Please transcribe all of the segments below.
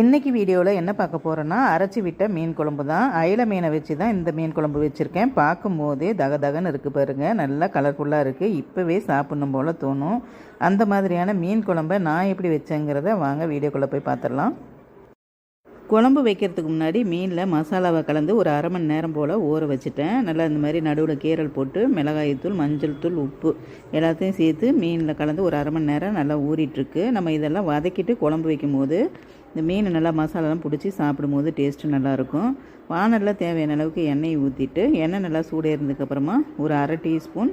இன்றைக்கி வீடியோவில் என்ன பார்க்க போகிறோன்னா அரைச்சி விட்ட மீன் குழம்பு தான். அயில மீனை வச்சு தான் இந்த மீன் குழம்பு வச்சுருக்கேன். பார்க்கும்போதே தக தகன்னு இருக்குது பாருங்கள் நல்லா கலர்ஃபுல்லாக இருக்குது இப்போவே சாப்பிட்ணும் போல் தோணும். அந்த மாதிரியான மீன் குழம்பை நான் எப்படி வச்சேங்கிறத வாங்க வீடியோக்குள்ளே போய் பார்த்துடலாம் குழம்பு வைக்கிறதுக்கு முன்னாடி மீனில் மசாலாவை கலந்து ஒரு அரை மணி நேரம் போல் ஊற வச்சுட்டேன். நல்லா இந்த மாதிரி நடுவில் கீரல் போட்டு மிளகாய்த்தூள் மஞ்சள் தூள் உப்பு எல்லாத்தையும் சேர்த்து மீனில் கலந்து ஒரு அரை மணி நேரம் நல்லா ஊறிட்டுருக்கு நம்ம இதெல்லாம் வதக்கிட்டு குழம்பு வைக்கும் போது இந்த மீன் நல்லா மசாலாலாம் பிடிச்சி சாப்பிடும்போது டேஸ்ட்டு நல்லாயிருக்கும். வானரில் தேவையான அளவுக்கு எண்ணெய் ஊற்றிட்டு எண்ணெய் நல்லா சூடேறதுக்கப்புறமா ஒரு அரை டீஸ்பூன்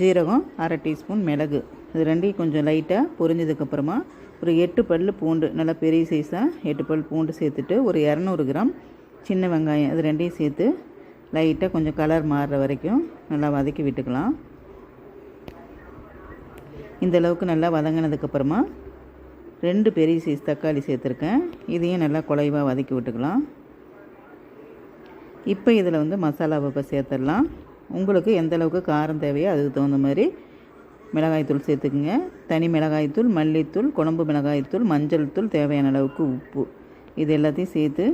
ஜீரகம் அரை டீஸ்பூன் மிளகு. இது ரெண்டையும் கொஞ்சம் லைட்டாக பொரிஞ்சதுக்கப்புறமா ஒரு எட்டு பல் பூண்டு நல்லா பெரிய சைஸாக எட்டு பல் பூண்டு சேர்த்துட்டு ஒரு இரநூறு கிராம் சின்ன வெங்காயம் அது ரெண்டையும் சேர்த்து லைட்டாக கொஞ்சம் கலர் மாறுற வரைக்கும் நல்லா வதக்கி விட்டுக்கலாம். இந்த அளவுக்கு நல்லா வதங்கினதுக்கப்புறமா ரெண்டு பெரிய சைஸ் தக்காளி சேர்த்துருக்கேன். இதையும் நல்லா குலைவாக வதக்கி விட்டுக்கலாம். இப்போ இதில் வந்து மசாலாவை இப்போ சேர்த்துடலாம். உங்களுக்கு எந்த அளவுக்கு காரம் தேவையோ அதுக்கு தகுந்த மாதிரி மிளகாய்த்தூள் சேர்த்துக்குங்க. தனி மிளகாய்த்தூள் மல்லித்தூள் குழம்பு மிளகாய்த்தூள் மஞ்சள் தூள் தேவையான அளவுக்கு உப்பு. இது எல்லாத்தையும் சேர்த்து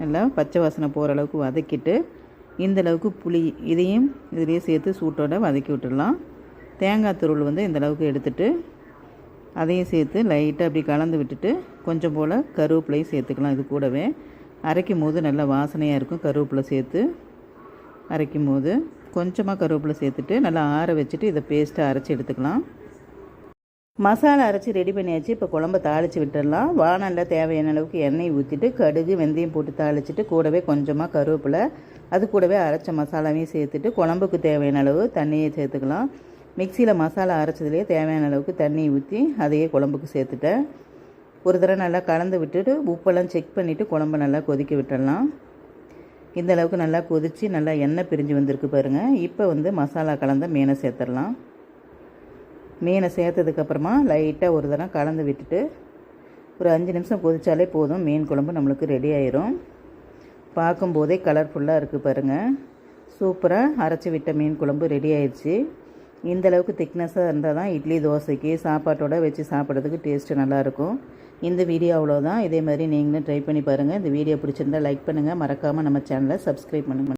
நல்லா பச்சை வாசனை போகிற அளவுக்கு வதக்கிட்டு இந்த அளவுக்கு புளி இதையும் இதிலேயே சேர்த்து சூட்டோட வதக்கி விட்டுடலாம். தேங்காய் துருள் வந்து இந்த அளவுக்கு அதையும் சேர்த்து லைட்டாக அப்படி கலந்து விட்டுட்டு கொஞ்சம் போல் கருவேப்பிலையும் சேர்த்துக்கலாம் இது கூடவே. அரைக்கும் போது நல்லா வாசனையாக இருக்கும் கருவேப்பிலை சேர்த்து. அரைக்கும் போது கொஞ்சமாக கருவேப்பிலை சேர்த்துட்டு நல்லா ஆற வச்சுட்டு இதை பேஸ்ட்டாக அரைச்சி எடுத்துக்கலாம். மசாலா அரைச்சி ரெடி பண்ணியாச்சு. இப்போ குழம்ப தாளித்து விட்டுடலாம். வானலில் தேவையான அளவுக்கு எண்ணெய் ஊற்றிட்டு கடுகு வெந்தயம் போட்டு தாளிச்சிட்டு கூடவே கொஞ்சமாக கருவேப்பிலை அது கூடவே அரைச்ச மசாலாவையும் சேர்த்துட்டு குழம்புக்கு தேவையான அளவு தண்ணியை சேர்த்துக்கலாம். மிக்சியில் மசாலா அரைச்சதுலேயே தேவையான அளவுக்கு தண்ணி ஊற்றி அதையே குழம்புக்கு சேர்த்துட்டேன். ஒரு தடவை நல்லா கலந்து விட்டுட்டு உப்பெல்லாம் செக் பண்ணிவிட்டு குழம்பு நல்லா கொதிக்க விட்டுடலாம். இந்த அளவுக்கு நல்லா கொதித்து நல்லா எண்ணெய் பிரிஞ்சு வந்திருக்கு பாருங்கள் இப்போ வந்து மசாலா கலந்த மீனை சேர்த்துடலாம். மீனை சேர்த்ததுக்கப்புறமா லைட்டாக ஒரு தடவை கலந்து விட்டுட்டு ஒரு அஞ்சு நிமிஷம் கொதித்தாலே போதும். மீன் குழம்பு நம்மளுக்கு ரெடி ஆயிரும். பார்க்கும்போதே கலர்ஃபுல்லாக இருக்குது பாருங்கள் சூப்பராக அரைச்சி விட்ட மீன் குழம்பு ரெடி ஆயிடுச்சு. இந்தளவுக்கு திக்னஸாக இருந்தால் தான் இட்லி தோசைக்கு சாப்பாட்டோடு வச்சு சாப்பிட்றதுக்கு டேஸ்ட்டு நல்லாயிருக்கும் இந்த வீடியோ அவ்வளோதான் இதே மாதிரி நீங்களும் ட்ரை பண்ணி பாருங்கள் இந்த வீடியோ பிடிச்சிருந்தால் லைக் பண்ணுங்கள் மறக்காமல் நம்ம சேனலை சப்ஸ்கிரைப் பண்ணுங்கள்